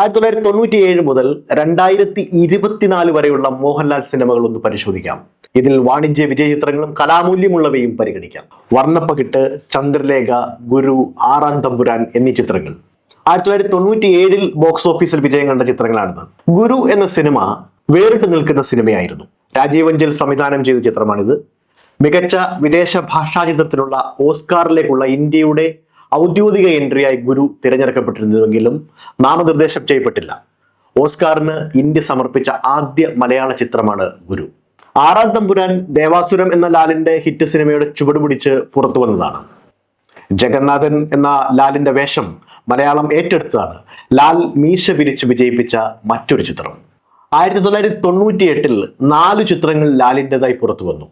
ആയിരത്തി തൊള്ളായിരത്തി തൊണ്ണൂറ്റി ഏഴ് മുതൽ രണ്ടായിരത്തി ഇരുപത്തിനാല് വരെയുള്ള മോഹൻലാൽ സിനിമകൾ ഒന്ന് പരിശോധിക്കാം. ഇതിൽ വാണിജ്യ വിജയ ചിത്രങ്ങളും കലാമൂല്യമുള്ളവയും പരിഗണിക്കാം. വർണപ്പകിട്ട് ചന്ദ്രലേഖ ഗുരു ആറാം തമ്പുരാൻ എന്നീ ചിത്രങ്ങൾ. ആയിരത്തി തൊള്ളായിരത്തി തൊണ്ണൂറ്റി ഏഴിൽ ബോക്സ് ഓഫീസിൽ വിജയം കണ്ട ചിത്രങ്ങളാണിത്. ഗുരു എന്ന സിനിമ വേറിട്ട് നിൽക്കുന്ന സിനിമയായിരുന്നു. രാജീവ് അഞ്ചൽ സംവിധാനം ചെയ്ത ചിത്രമാണിത്. മികച്ച വിദേശ ഭാഷാ ചിത്രത്തിനുള്ള ഓസ്കാറിലേക്കുള്ള ഇന്ത്യയുടെ ഔദ്യോഗിക എൻട്രിയായി ഗുരു തിരഞ്ഞെടുക്കപ്പെട്ടിരുന്നുവെങ്കിലും നാമനിർദ്ദേശം ചെയ്യപ്പെട്ടില്ല. ഓസ്കാറിന് ഇന്ത്യ സമർപ്പിച്ച ആദ്യ മലയാള ചിത്രമാണ് ഗുരു. ആറാം തമ്പുരാൻ ദേവാസുരം എന്ന ലാലിന്റെ ഹിറ്റ് സിനിമയുടെ ചുവടുപിടിച്ച് പുറത്തു വന്നതാണ്. ജഗന്നാഥൻ എന്ന ലാലിന്റെ വേഷം മലയാളം ഏറ്റെടുത്തതാണ്. ലാൽ മീശ പിരിച്ച് വിജയിപ്പിച്ച മറ്റൊരു ചിത്രം. ആയിരത്തി തൊള്ളായിരത്തി തൊണ്ണൂറ്റി എട്ടിൽ നാല് ചിത്രങ്ങൾ ലാലിന്റെതായി പുറത്തു വന്നു.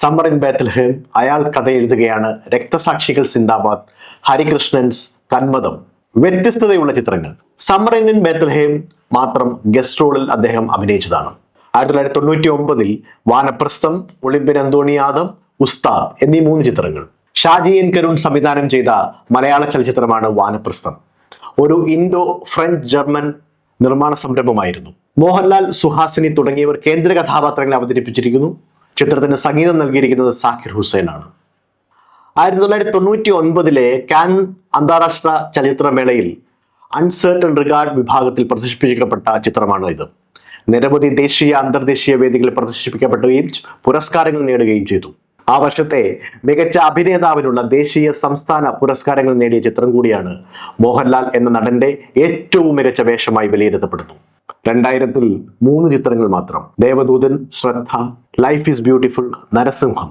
സമ്മർ ഇൻ ബേത്തൽഹേം അയാൾ കഥ എഴുതുകയാണ് രക്തസാക്ഷികൾ സിന്ദാബാദ് ഹരികൃഷ്ണൻസ് കന്മതം. വ്യത്യസ്തതയുള്ള ചിത്രങ്ങൾ. സമ്മർ ഇൻ ബേത്തൽഹേം മാത്രം ഗസ്റ്റ് റോളിൽ അദ്ദേഹം അഭിനയിച്ചതാണ്. ആയിരത്തി തൊള്ളായിരത്തി തൊണ്ണൂറ്റി ഒമ്പതിൽ വാനപ്രസ്ഥം ഒളിമ്പിൻ അന്തോണി യാദവ് ഉസ്താദ് എന്നീ മൂന്ന് ചിത്രങ്ങൾ. ഷാജി എൻ കരുൺ സംവിധാനം ചെയ്ത മലയാള ചലച്ചിത്രമാണ് വാനപ്രസ്ഥം. ഒരു ഇൻഡോ ഫ്രഞ്ച് ജർമ്മൻ നിർമ്മാണ സംരംഭമായിരുന്നു. മോഹൻലാൽ സുഹാസിനി തുടങ്ങിയവർ കേന്ദ്ര കഥാപാത്രങ്ങളെ അവതരിപ്പിച്ചിരിക്കുന്നു. ചിത്രത്തിന് സംഗീതം നൽകിയിരിക്കുന്നത് സാക്കിർ ഹുസൈനാണ്. ആയിരത്തി തൊള്ളായിരത്തി തൊണ്ണൂറ്റി ഒൻപതിലെ കാൻ അന്താരാഷ്ട്ര ചലച്ചിത്രമേളയിൽ അൺസേർട്ടൺ റിഗാർഡ് വിഭാഗത്തിൽ പ്രദർശിപ്പിക്കപ്പെട്ട ചിത്രമാണ് ഇത് നിരവധി ദേശീയ അന്തർദേശീയ വേദികളിൽ പ്രദർശിപ്പിക്കപ്പെടുകയും പുരസ്കാരങ്ങൾ നേടുകയും ചെയ്തു. ആ വർഷത്തെ മികച്ച അഭിനേതാവിനുള്ള ദേശീയ സംസ്ഥാന പുരസ്കാരങ്ങൾ നേടിയ ചിത്രം കൂടിയാണ് മോഹൻലാൽ എന്ന നടന്റെ ഏറ്റവും മികച്ച വേഷമായി വിലയിരുത്തപ്പെടുന്നു. രണ്ടായിരത്തിൽ മൂന്ന് ചിത്രങ്ങൾ മാത്രം. ദേവദൂതൻ ശ്രദ്ധ ലൈഫ് ഈസ് ബ്യൂട്ടിഫുൾ നരസിംഹം.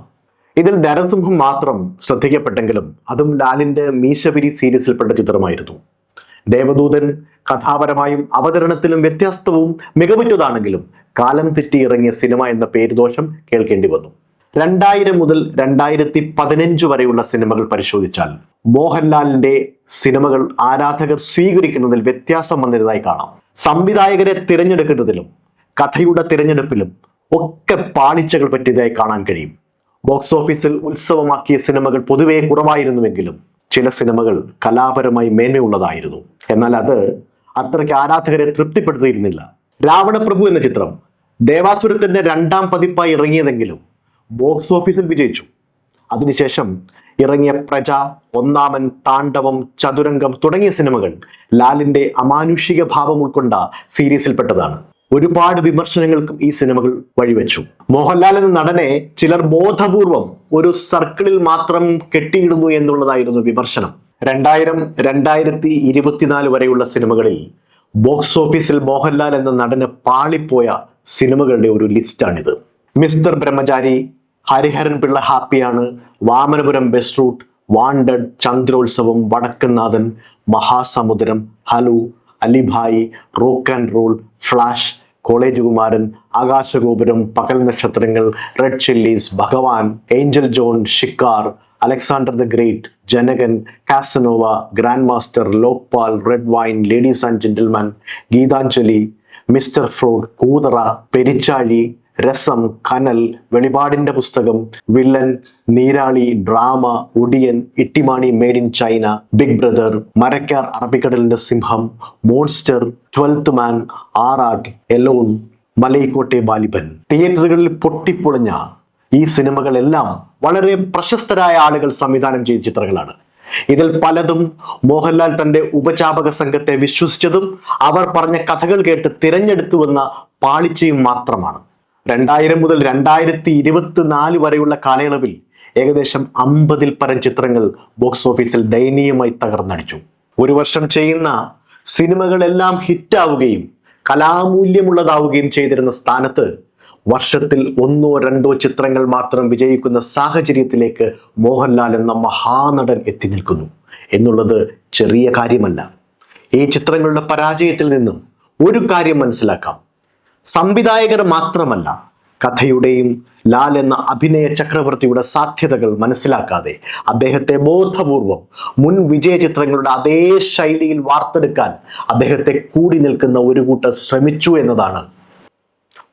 ഇതിൽ നരസിംഹം മാത്രം ശ്രദ്ധിക്കപ്പെട്ടെങ്കിലും അതും ലാലിന്റെ മീശപിരി സീരീസിൽപ്പെട്ട ചിത്രമായിരുന്നു. ദേവദൂതൻ കഥാപരമായും അവതരണത്തിലും വ്യത്യസ്തവും മികവുറ്റതാണെങ്കിലും കാലം തെറ്റി ഇറങ്ങിയ സിനിമ എന്ന പേരുദോഷം കേൾക്കേണ്ടി വന്നു. രണ്ടായിരം മുതൽ രണ്ടായിരത്തി പതിനഞ്ച് വരെയുള്ള സിനിമകൾ പരിശോധിച്ചാൽ മോഹൻലാലിന്റെ സിനിമകൾ ആരാധകർ സ്വീകരിക്കുന്നതിൽ വ്യത്യാസം വന്നിരുന്നതായി കാണാം. സംവിധായകരെ തിരഞ്ഞെടുക്കുന്നതിലും കഥയുടെ തിരഞ്ഞെടുപ്പിലും ഒക്കെ പാളിച്ചകൾ പറ്റിയതായി കാണാൻ കഴിയും. ബോക്സ് ഓഫീസിൽ ഉത്സവമാക്കിയ സിനിമകൾ പൊതുവേ കുറവായിരുന്നുവെങ്കിലും ചില സിനിമകൾ കലാപരമായി മേന്മയുള്ളതായിരുന്നു. എന്നാൽ അത് അത്രയ്ക്ക് ആരാധകരെ തൃപ്തിപ്പെടുത്തിയിരുന്നില്ല. രാവണപ്രഭു എന്ന ചിത്രം ദേവാസുരത്തിന്റെ രണ്ടാം പതിപ്പായി ഇറങ്ങിയതെങ്കിലും ബോക്സ് ഓഫീസിൽ വിജയിച്ചു. അതിനുശേഷം ഇറങ്ങിയ പ്രജ ഒന്നാമൻ താണ്ഡവം ചതുരംഗം തുടങ്ങിയ സിനിമകൾ ലാലിന്റെ അമാനുഷിക ഭാവം ഉൾക്കൊണ്ട സീരീസിൽപ്പെട്ടതാണ്. ഒരുപാട് വിമർശനങ്ങൾക്കും ഈ സിനിമകൾ വഴിവെച്ചു. മോഹൻലാൽ എന്ന നടനെ ചിലർ ബോധപൂർവം ഒരു സർക്കിളിൽ മാത്രം കെട്ടിയിടുന്നു എന്നുള്ളതായിരുന്നു വിമർശനം. രണ്ടായിരം രണ്ടായിരത്തി ഇരുപത്തിനാല് വരെയുള്ള സിനിമകളിൽ ബോക്സ് ഓഫീസിൽ മോഹൻലാൽ എന്ന നടന് പാളിപ്പോയ സിനിമകളുടെ ഒരു ലിസ്റ്റാണിത്. മിസ്റ്റർ ബ്രഹ്മചാരി ഹരിഹരൻ പിള്ള ഹാപ്പിയാണ് Vamanapuram best route wanted Chandrolsavam Vadakkumnathan Mahasamudram hello Alibhai rock and roll flash college Kumaran Akashagopuram Pakal Nakshathrangal red chillies Bhagavan angel John Shikar Alexander the great Janakan Casanova grand master Lokpal red wine ladies and gentleman Geethanjali mister fraud Koothara Peruchazhi Rasam Kanal വെളിപാടിന്റെ Pusthakam villain Neerali drama Odiyan Ittymaani made in China big brother Marakkar അറബിക്കടലിന്റെ സിംഹം monster twelfth മാൻ ആറാട്ട് Elon Malaikottai Vaaliban തിയേറ്ററുകളിൽ പൊട്ടിപ്പൊളിഞ്ഞ ഈ സിനിമകളെല്ലാം വളരെ പ്രശസ്തരായ ആളുകൾ സംവിധാനം ചെയ്ത ചിത്രങ്ങളാണ്. ഇതിൽ പലതും മോഹൻലാൽ തന്റെ ഉപചാപക സംഘത്തെ വിശ്വസിച്ചതും അവർ പറഞ്ഞ കഥകൾ കേട്ട് തിരഞ്ഞെടുത്തുവെന്ന പാളിച്ചയും മാത്രമാണ്. രണ്ടായിരം മുതൽ രണ്ടായിരത്തി ഇരുപത്തി നാല് വരെയുള്ള കാലയളവിൽ ഏകദേശം അമ്പതിൽ പരം ചിത്രങ്ങൾ ബോക്സ് ഓഫീസിൽ ദയനീയമായി തകർന്നടിച്ചു. ഒരു വർഷം ചെയ്യുന്ന സിനിമകളെല്ലാം ഹിറ്റാവുകയും കലാമൂല്യമുള്ളതാവുകയും ചെയ്തിരുന്ന സ്ഥാനത്ത് വർഷത്തിൽ ഒന്നോ രണ്ടോ ചിത്രങ്ങൾ മാത്രം വിജയിക്കുന്ന സാഹചര്യത്തിലേക്ക് മോഹൻലാൽ എന്ന മഹാനടൻ എത്തി നിൽക്കുന്നു. എന്നുള്ളത് ചെറിയ കാര്യമല്ല. ഈ ചിത്രങ്ങളുടെ പരാജയത്തിൽ നിന്നും ഒരു കാര്യം മനസ്സിലാക്കാം. സംവിധായകർ മാത്രമല്ല കഥയുടെയും ലാൽ എന്ന അഭിനയ ചക്രവർത്തിയുടെ സാധ്യതകൾ മനസ്സിലാക്കാതെ അദ്ദേഹത്തെ ബോധപൂർവം മുൻ വിജയ ചിത്രങ്ങളുടെ അതേ ശൈലിയിൽ വാർത്തെടുക്കാൻ അദ്ദേഹത്തെ കൂടി നിൽക്കുന്ന ഒരു കൂട്ടർ ശ്രമിച്ചു എന്നതാണ്.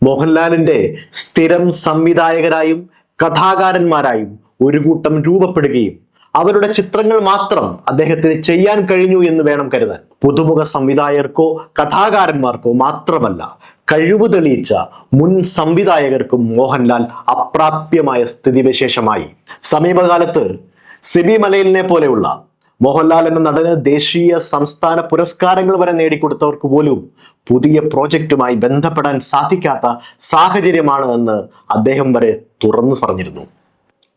മോഹൻലാലിന്റെ സ്ഥിരം സംവിധായകരായും കഥാകാരന്മാരായും ഒരു കൂട്ടം രൂപപ്പെടുകയും അവരുടെ ചിത്രങ്ങൾ മാത്രം അദ്ദേഹത്തിന് ചെയ്യാൻ കഴിഞ്ഞു എന്ന് വേണം കരുതാൻ. പുതുമുഖ സംവിധായകർക്കോ കഥാകാരന്മാർക്കോ മാത്രമല്ല കഴിവ് തെളിയിച്ച മുൻ സംവിധായകർക്കും മോഹൻലാൽ അപ്രാപ്യമായ സ്ഥിതിവിശേഷമായി. സമീപകാലത്ത് സിബി മലയിലിനെ പോലെയുള്ള മോഹൻലാൽ എന്ന നടന് ദേശീയ സംസ്ഥാന പുരസ്കാരങ്ങൾ വരെ നേടിക്കൊടുത്തവർക്ക് പോലും പുതിയ പ്രോജക്റ്റുമായി ബന്ധപ്പെടാൻ സാധിക്കാത്ത സാഹചര്യമാണ് എന്ന് അദ്ദേഹം വരെ തുറന്നു പറഞ്ഞിരുന്നു.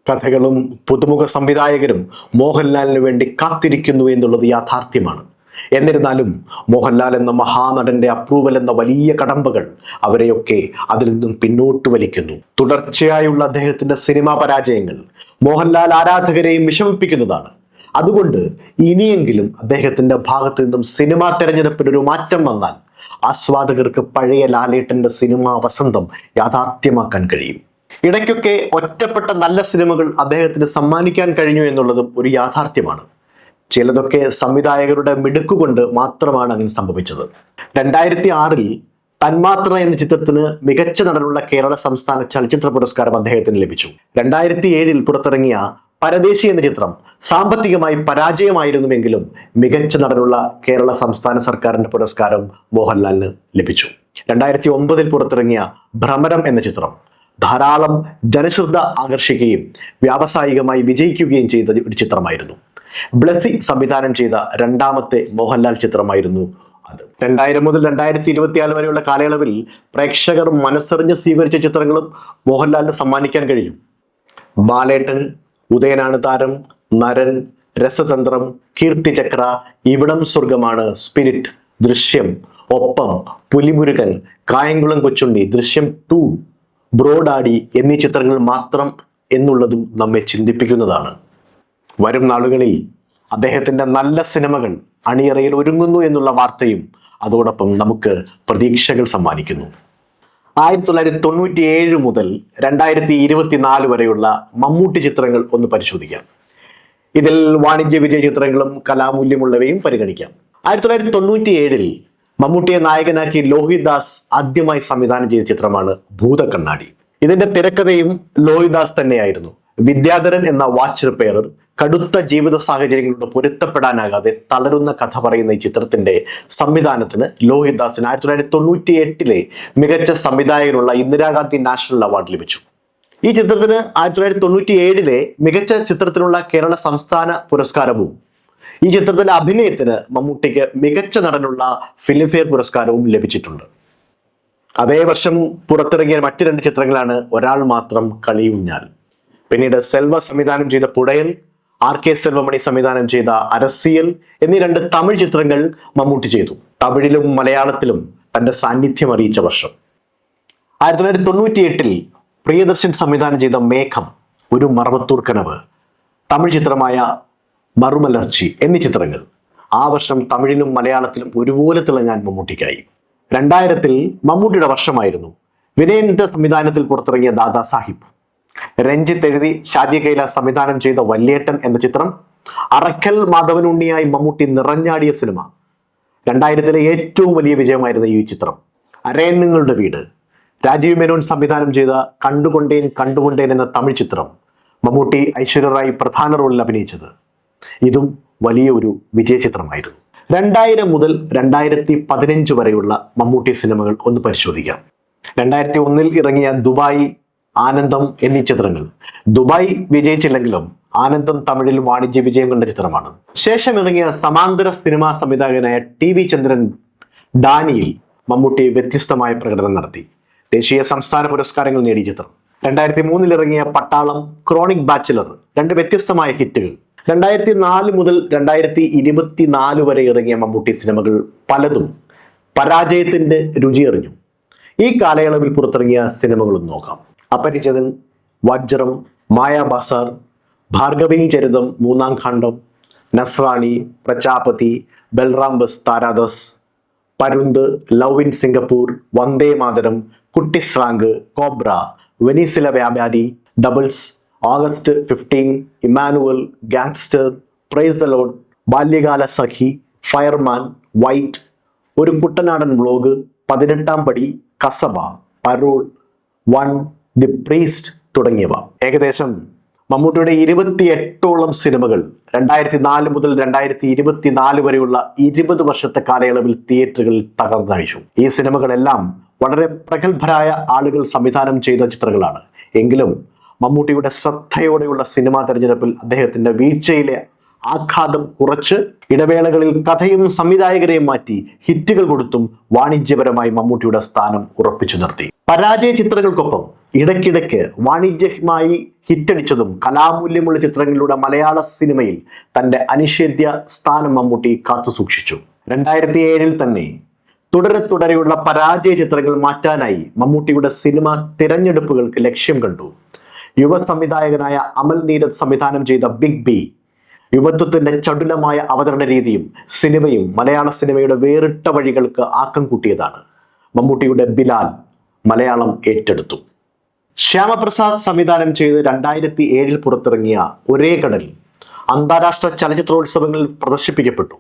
കഥകളും പുതുമുഖ സംവിധായകരും മോഹൻലാലിന് വേണ്ടി കാത്തിരിക്കുന്നു എന്നുള്ളത് യാഥാർത്ഥ്യമാണ്. എന്നിരുന്നാലും മോഹൻലാൽ എന്ന മഹാനടന്റെ അപ്രൂവൽ എന്ന വലിയ കടമ്പകൾ അവരെയൊക്കെ അതിൽ നിന്നും പിന്നോട്ട് വലിക്കുന്നു. തുടർച്ചയായുള്ള അദ്ദേഹത്തിന്റെ സിനിമാ പരാജയങ്ങൾ മോഹൻലാൽ ആരാധകരെയും വിഷമിപ്പിക്കുന്നതാണ്. അതുകൊണ്ട് ഇനിയെങ്കിലും അദ്ദേഹത്തിന്റെ ഭാഗത്ത് നിന്നും സിനിമാ തെരഞ്ഞെടുപ്പിൽ ഒരു മാറ്റം വന്നാൽ ആസ്വാദകർക്ക് പഴയ ലാലേട്ടന്റെ സിനിമാ വസന്തം യാഥാർത്ഥ്യമാക്കാൻ കഴിയും. ഇടയ്ക്കൊക്കെ ഒറ്റപ്പെട്ട നല്ല സിനിമകൾ അദ്ദേഹത്തിന് സമ്മാനിക്കാൻ കഴിഞ്ഞു എന്നുള്ളതും ഒരു യാഥാർത്ഥ്യമാണ്. ചിലതൊക്കെ സംവിധായകരുടെ മിടുക്കുകൊണ്ട് മാത്രമാണ് അതിന് സംഭവിച്ചത്. രണ്ടായിരത്തി ആറിൽ തന്മാത്ര എന്ന ചിത്രത്തിന് മികച്ച നടനുള്ള കേരള സംസ്ഥാന ചലച്ചിത്ര പുരസ്കാരം അദ്ദേഹത്തിന് ലഭിച്ചു. രണ്ടായിരത്തി ഏഴിൽ പുറത്തിറങ്ങിയ പരദേശി എന്ന ചിത്രം സാമ്പത്തികമായി പരാജയമായിരുന്നുവെങ്കിലും മികച്ച നടനുള്ള കേരള സംസ്ഥാന സർക്കാരിന്റെ പുരസ്കാരം മോഹൻലാലിന് ലഭിച്ചു. രണ്ടായിരത്തി ഒമ്പതിൽ പുറത്തിറങ്ങിയ ഭ്രമരം എന്ന ചിത്രം ധാരാളം ജനശ്രദ്ധ ആകർഷിക്കുകയും വ്യാവസായികമായി വിജയിക്കുകയും ചെയ്ത ഒരു ചിത്രമായിരുന്നു. ബ്ലസി സംവിധാനം ചെയ്ത രണ്ടാമത്തെ മോഹൻലാൽ ചിത്രമായിരുന്നു അത്. രണ്ടായിരം മുതൽ രണ്ടായിരത്തി ഇരുപത്തിനാല് വരെയുള്ള കാലയളവിൽ പ്രേക്ഷകർ മനസ്സറിഞ്ഞ് സ്വീകരിച്ച ചിത്രങ്ങളും മോഹൻലാലിന് സമ്മാനിക്കാൻ കഴിയും. ബാലേട്ടൻ ഉദയനാണ് താരം നരൻ രസതന്ത്രം കീർത്തിചക്ര ഇവിടം സ്വർഗമാണ് സ്പിരിറ്റ് ദൃശ്യം ഒപ്പം പുലിമുരുകൻ കായംകുളം കൊച്ചുണ്ണി ദൃശ്യം ടു ബ്രോഡാടി എന്നീ ചിത്രങ്ങൾ മാത്രം എന്നുള്ളതും നമ്മെ ചിന്തിപ്പിക്കുന്നതാണ്. വരും നാളുകളിൽ അദ്ദേഹത്തിന്റെ നല്ല സിനിമകൾ അണിയറയിൽ ഒരുങ്ങുന്നു എന്നുള്ള വാർത്തയും അതോടൊപ്പം നമുക്ക് പ്രതീക്ഷകൾ സമ്മാനിക്കുന്നു. ആയിരത്തി തൊള്ളായിരത്തി തൊണ്ണൂറ്റി ഏഴ് മുതൽ രണ്ടായിരത്തി ഇരുപത്തി നാല് വരെയുള്ള മമ്മൂട്ടി ചിത്രങ്ങൾ ഒന്ന് പരിശോധിക്കാം. ഇതിൽ വാണിജ്യ വിജയ ചിത്രങ്ങളും കലാമൂല്യമുള്ളവയും പരിഗണിക്കാം. ആയിരത്തി തൊള്ളായിരത്തി തൊണ്ണൂറ്റി ഏഴിൽ മമ്മൂട്ടിയെ നായകനാക്കി ലോഹിദാസ് ആദ്യമായി സംവിധാനം ചെയ്ത ചിത്രമാണ് ഭൂതക്കണ്ണാടി ഇതിന്റെ തിരക്കഥയും ലോഹിദാസ് തന്നെയായിരുന്നു. വിദ്യാധരൻ എന്ന വാച്ച് റിപ്പയറർ കടുത്ത ജീവിത സാഹചര്യങ്ങളോട് പൊരുത്തപ്പെടാനാകാതെ തളരുന്ന കഥ പറയുന്ന ഈ ചിത്രത്തിന്റെ സംവിധാനത്തിന് ലോഹിദാസിന് ആയിരത്തി തൊള്ളായിരത്തി തൊണ്ണൂറ്റി എട്ടിലെ മികച്ച സംവിധായകനുള്ള ഇന്ദിരാഗാന്ധി നാഷണൽ അവാർഡ് ലഭിച്ചു. ഈ ചിത്രത്തിന് ആയിരത്തി തൊള്ളായിരത്തി തൊണ്ണൂറ്റി ഏഴിലെ മികച്ച ചിത്രത്തിനുള്ള കേരള സംസ്ഥാന പുരസ്കാരവും ഈ ചിത്രത്തിലെ അഭിനയത്തിന് മമ്മൂട്ടിക്ക് മികച്ച നടനുള്ള ഫിലിംഫെയർ പുരസ്കാരവും ലഭിച്ചിട്ടുണ്ട്. അതേ വർഷം പുറത്തിറങ്ങിയ മറ്റു രണ്ട് ചിത്രങ്ങളാണ് ഒരാൾ മാത്രം കളിയുഞ്ഞാൽ. പിന്നീട് സെൽവ സംവിധാനം ചെയ്ത പുടയൽ ആർ കെ സെൽവമണി സംവിധാനം ചെയ്ത അരസിയൽ എന്നീ രണ്ട് തമിഴ് ചിത്രങ്ങൾ മമ്മൂട്ടി ചെയ്തു. തമിഴിലും മലയാളത്തിലും തന്റെ സാന്നിധ്യം അറിയിച്ച വർഷം. ആയിരത്തി തൊള്ളായിരത്തി തൊണ്ണൂറ്റി എട്ടിൽ പ്രിയദർശൻ സംവിധാനം ചെയ്ത മേഘം ഒരു മറവത്തൂർ കനവ് തമിഴ് ചിത്രമായ മറുമലർച്ചി എന്നീ ചിത്രങ്ങൾ ആ വർഷം തമിഴിലും മലയാളത്തിലും ഒരുപോലെ തിളങ്ങാൻ മമ്മൂട്ടിക്കായി. രണ്ടായിരത്തിൽ മമ്മൂട്ടിയുടെ വർഷമായിരുന്നു. വിനയന്റെ സംവിധാനത്തിൽ പുറത്തിറങ്ങിയ ദാദാ സാഹിബ് രഞ്ജിത്ത് എഴുതി ഷാജി കൈല സംവിധാനം ചെയ്ത വല്യേട്ടൻ എന്ന ചിത്രം അറക്കൽ മാധവനുണ്ണിയായി മമ്മൂട്ടി നിറഞ്ഞാടിയ സിനിമ. രണ്ടായിരത്തിലെ ഏറ്റവും വലിയ വിജയമായിരുന്നു ഈ ചിത്രം. അരയന്നങ്ങളുടെ വീട്. രാജീവ് മേനോൻ സംവിധാനം ചെയ്ത കണ്ടുകൊണ്ടേൻ കണ്ടുകൊണ്ടേൻ എന്ന തമിഴ് ചിത്രം മമ്മൂട്ടി ഐശ്വര്യ റായ് പ്രധാന റോളിൽ അഭിനയിച്ചത്. ഇതും വലിയ ഒരു വിജയ ചിത്രമായിരുന്നു. രണ്ടായിരം മുതൽ രണ്ടായിരത്തി പതിനഞ്ച് വരെയുള്ള മമ്മൂട്ടി സിനിമകൾ ഒന്ന് പരിശോധിക്കാം. രണ്ടായിരത്തി ഒന്നിൽ ഇറങ്ങിയ ദുബായ് ആനന്ദം എന്നീ ചിത്രങ്ങൾ. ദുബായ് വിജയിച്ചില്ലെങ്കിലും ആനന്ദം തമിഴിൽ വാണിജ്യ വിജയം കണ്ട ചിത്രമാണ്. ശേഷം ഇറങ്ങിയ സമാന്തര സിനിമാ സംവിധായകനായ ടി വി ചന്ദ്രൻ ഡാനിയിൽ മമ്മൂട്ടി വ്യത്യസ്തമായ പ്രകടനം നടത്തി. ദേശീയ സംസ്ഥാന പുരസ്കാരങ്ങൾ നേടിയ ചിത്രം. രണ്ടായിരത്തി മൂന്നിൽ ഇറങ്ങിയ പട്ടാളം ക്രോണിക് ബാച്ചിലർ രണ്ട് വ്യത്യസ്തമായ ഹിറ്റുകൾ. രണ്ടായിരത്തി നാല് മുതൽ രണ്ടായിരത്തി ഇരുപത്തി നാല് വരെ ഇറങ്ങിയ മമ്മൂട്ടി സിനിമകൾ പലതും പരാജയത്തിന്റെ രുചി രുചിയെറിഞ്ഞു. ഈ കാലയളവിൽ പുറത്തിറങ്ങിയ സിനിമകളും നോക്കാം. അപരിചിതൻ വജ്രം മായാബാസാർ Bhargavi Charitham Moonnam Khandam Nasrani Prajapathi Balram bus Tharadas Parunthu love in Singapore Vande Mataram Kuttysrank cobra വെനീസില Vyapari doubles August fifteen Immanuel gangster praise the lord Balyakala Sakhi fireman white ഒരു Kuttanadan vlog Pathinettam Padi Kasaba parole one the priest തുടങ്ങിയവ. ഏകദേശം മമ്മൂട്ടിയുടെ ഇരുപത്തിയെട്ടോളം സിനിമകൾ രണ്ടായിരത്തി നാല് മുതൽ രണ്ടായിരത്തി ഇരുപത്തിനാല് വരെയുള്ള ഇരുപത് വർഷത്തെ കാലയളവിൽ തിയേറ്ററുകളിൽ തകർന്നഴിച്ചു. ഈ സിനിമകളെല്ലാം വളരെ പ്രഗത്ഭരായ ആളുകൾ സംവിധാനം ചെയ്ത ചിത്രങ്ങളാണ്. എങ്കിലും മമ്മൂട്ടിയുടെ ശ്രദ്ധയോടെയുള്ള സിനിമാ തെരഞ്ഞെടുപ്പിൽ അദ്ദേഹത്തിന്റെ വീഴ്ചയിലെ ആഘാതം കുറച്ച് ഇടവേളകളിൽ കഥയും സംവിധായകരെയും മാറ്റി ഹിറ്റുകൾ കൊടുത്തും വാണിജ്യപരമായി മമ്മൂട്ടിയുടെ സ്ഥാനം ഉറപ്പിച്ചു നിർത്തി. പരാജയ ചിത്രങ്ങൾക്കൊപ്പം ഇടയ്ക്കിടയ്ക്ക് വാണിജ്യമായി ഹിറ്റടിച്ചതും കലാമൂല്യമുള്ള ചിത്രങ്ങളിലൂടെ മലയാള സിനിമയിൽ തന്റെ അനിഷേധ്യ സ്ഥാനം മമ്മൂട്ടി കാത്തു സൂക്ഷിച്ചു. രണ്ടായിരത്തി ഏഴിൽ തന്നെ തുടരെ തുടരെയുള്ള പരാജയ ചിത്രങ്ങൾ മാറ്റാനായി മമ്മൂട്ടിയുടെ സിനിമ തിരഞ്ഞെടുപ്പുകൾക്ക് ലക്ഷ്യം കണ്ടു. യുവ സംവിധായകനായ അമൽ നീരജ് സംവിധാനം ചെയ്ത ബിഗ് ബി യുവത്വത്തിന്റെ ചടുലമായ അവതരണ രീതിയും സിനിമയും മലയാള സിനിമയുടെ വേറിട്ട വഴികൾക്ക് ആക്കം കൂട്ടിയതാണ്. മമ്മൂട്ടിയുടെ ബിലാൽ മലയാളം ഏറ്റെടുത്തു. ശ്യാമപ്രസാദ് സംവിധാനം ചെയ്ത് രണ്ടായിരത്തി ഏഴിൽ പുറത്തിറങ്ങിയ ഒരേ കടൽ അന്താരാഷ്ട്ര ചലച്ചിത്രോത്സവങ്ങളിൽ പ്രദർശിപ്പിക്കപ്പെട്ടു.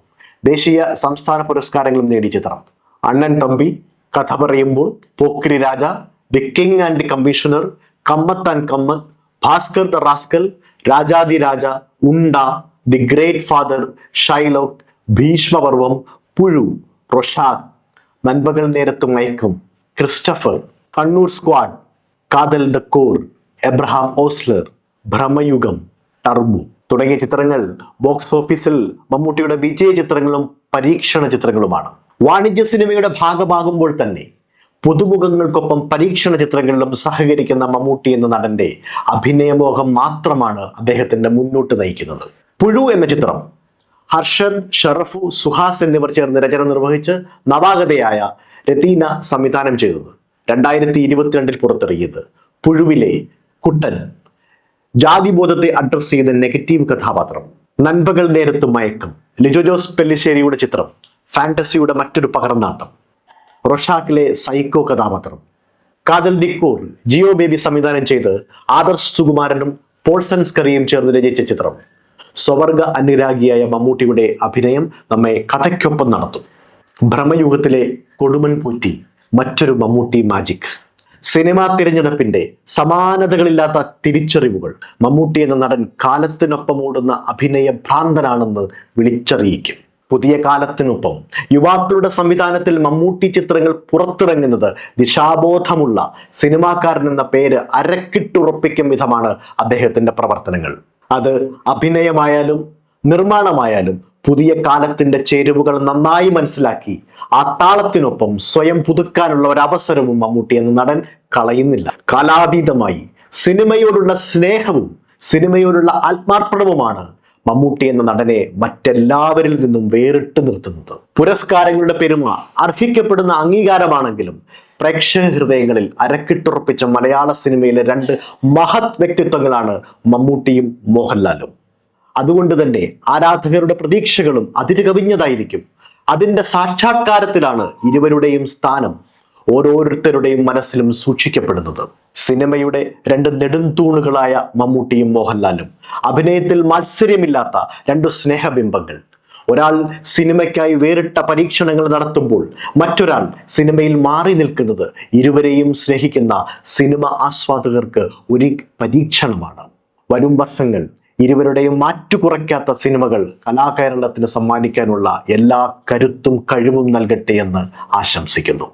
ദേശീയ സംസ്ഥാന പുരസ്കാരങ്ങളും നേടി ചിത്രം. അണ്ണൻ തമ്പി കഥ പറയുമ്പോൾ Pokkiri Raja the king and commissioner Kammath and Kammath Bhaskar the rascal Rajadhi Raja Unda the great father Shylock Bheeshmaparvam Puzhu Rorschach Nanpakal Nerathu Mayakkam Christopher Kannur squad Kaathal the core Abraham Ozler Bramayugam Turbo തുടങ്ങിയ ചിത്രങ്ങൾ box ഓഫീസിൽ മമ്മൂട്ടിയുടെ വിജയ ചിത്രങ്ങളും പരീക്ഷണ ചിത്രങ്ങളുമാണ്. വാണിജ്യ സിനിമയുടെ ഭാഗമാകുമ്പോൾ തന്നെ പുതുമുഖങ്ങൾക്കൊപ്പം പരീക്ഷണ ചിത്രങ്ങളിലും സഹകരിക്കുന്ന മമ്മൂട്ടി എന്ന നടന്റെ അഭിനയമോഹം മാത്രമാണ് അദ്ദേഹത്തിന്റെ മുന്നോട്ട് നയിക്കുന്നത്. പുഴു എന്ന ചിത്രം ഹർഷൻ ഷറഫു സുഹാസ് എന്നിവർ ചേർന്ന് രചന നിർവഹിച്ച് നവാഗതയായ രതീന സംവിധാനം ചെയ്തത്. രണ്ടായിരത്തി ഇരുപത്തിരണ്ടിൽ പുറത്തിറങ്ങിയത് പുഴുവിലെ കുട്ടൻ. ജാതിബോധത്തെ അഡ്രസ് ചെയ്ത നെഗറ്റീവ് കഥാപാത്രം. നൻപകൾ നേരത്ത് മയക്കം. ലിജോജോസ് പെല്ലിശ്ശേരിയുടെ ചിത്രം. ഫാന്റസിയുടെ മറ്റൊരു പകർന്നാട്ടം. റൊഷാക്കിലെ സൈക്കോ കഥാപാത്രം. കാതൽ ദിക്കൂർ ജിയോ ബേബി സംവിധാനം ചെയ്ത് ആദർശ് സുകുമാരനും പോൾസൺസ് കറിയും ചേർന്ന് രചിച്ച ചിത്രം. സ്വവർഗ അനുരാഗിയായ മമ്മൂട്ടിയുടെ അഭിനയം നമ്മെ കഥയ്ക്കൊപ്പം നടത്തും. ഭ്രമയുഗത്തിലെ കൊടുമൺ പൂറ്റി മറ്റൊരു മമ്മൂട്ടി മാജിക് സിനിമാ തിരഞ്ഞെടുപ്പിന്റെ സമാനതകളില്ലാത്ത തിരിച്ചറിവുകൾ മമ്മൂട്ടി എന്ന നടൻ കാലത്തിനൊപ്പം ഓടുന്ന അഭിനയ ഭ്രാന്തനാണെന്ന് വിളിച്ചറിയിക്കും. പുതിയ കാലത്തിനൊപ്പം യുവാക്കളുടെ സംവിധാനത്തിൽ മമ്മൂട്ടി ചിത്രങ്ങൾ പുറത്തിറങ്ങുന്നത് ദിശാബോധമുള്ള സിനിമാക്കാരൻ എന്ന പേര് അരക്കിട്ടുറപ്പിക്കും വിധമാണ് അദ്ദേഹത്തിന്റെ പ്രവർത്തനങ്ങൾ. അത് അഭിനയമായാലും നിർമ്മാണമായാലും പുതിയ കാലത്തിന്റെ ചേരുവകൾ നന്നായി മനസ്സിലാക്കി ആ താളത്തിനൊപ്പം സ്വയം പുതുക്കാനുള്ള ഒരു അവസരവും മമ്മൂട്ടി എന്ന നടൻ കളയുന്നില്ല. കാലാതീതമായി സിനിമയോടുള്ള സ്നേഹവും സിനിമയോടുള്ള ആത്മാർപ്പണവുമാണ് മമ്മൂട്ടി എന്ന നടനെ മറ്റെല്ലാവരിൽ നിന്നും വേറിട്ട് നിർത്തുന്നത്. പുരസ്കാരങ്ങളുടെ പെരുമ അർഹിക്കപ്പെടുന്ന അംഗീകാരമാണെങ്കിലും പ്രേക്ഷക ഹൃദയങ്ങളിൽ അരക്കിട്ടുറപ്പിച്ച മലയാള സിനിമയിലെ രണ്ട് മഹത് വ്യക്തിത്വങ്ങളാണ് മമ്മൂട്ടിയും മോഹൻലാലും. അതുകൊണ്ട് തന്നെ ആരാധകരുടെ പ്രതീക്ഷകളും അതിരുകവിഞ്ഞതായിരിക്കും. അതിന്റെ സാക്ഷാത്കാരത്തിലാണ് ഇരുവരുടെയും സ്ഥാനം ഓരോരുത്തരുടെയും മനസ്സിലും സൂക്ഷിക്കപ്പെടുന്നത്. സിനിമയുടെ രണ്ട് നെടുംതൂണുകളായ മമ്മൂട്ടിയും മോഹൻലാലും അഭിനയത്തിൽ മാത്സര്യമില്ലാത്ത രണ്ട് സ്നേഹബിംബങ്ങൾ ഒരാൾ സിനിമയ്ക്കായി വേറിട്ട പരീക്ഷണങ്ങൾ നടത്തുമ്പോൾ മറ്റൊരാൾ സിനിമയിൽ മാറി നിൽക്കുന്നത് ഇരുവരെയും സ്നേഹിക്കുന്ന സിനിമ ആസ്വാദകർക്ക് ഒരു പരീക്ഷണമാണ്. വരും വർഷങ്ങൾ ഇരുവരുടെയും മാറ്റുകുറയ്ക്കാത്ത സിനിമകൾ കലാകേരളത്തിന് സമ്മാനിക്കാനുള്ള എല്ലാ കരുത്തും കഴിവും നൽകട്ടെ എന്ന് ആശംസിക്കുന്നു.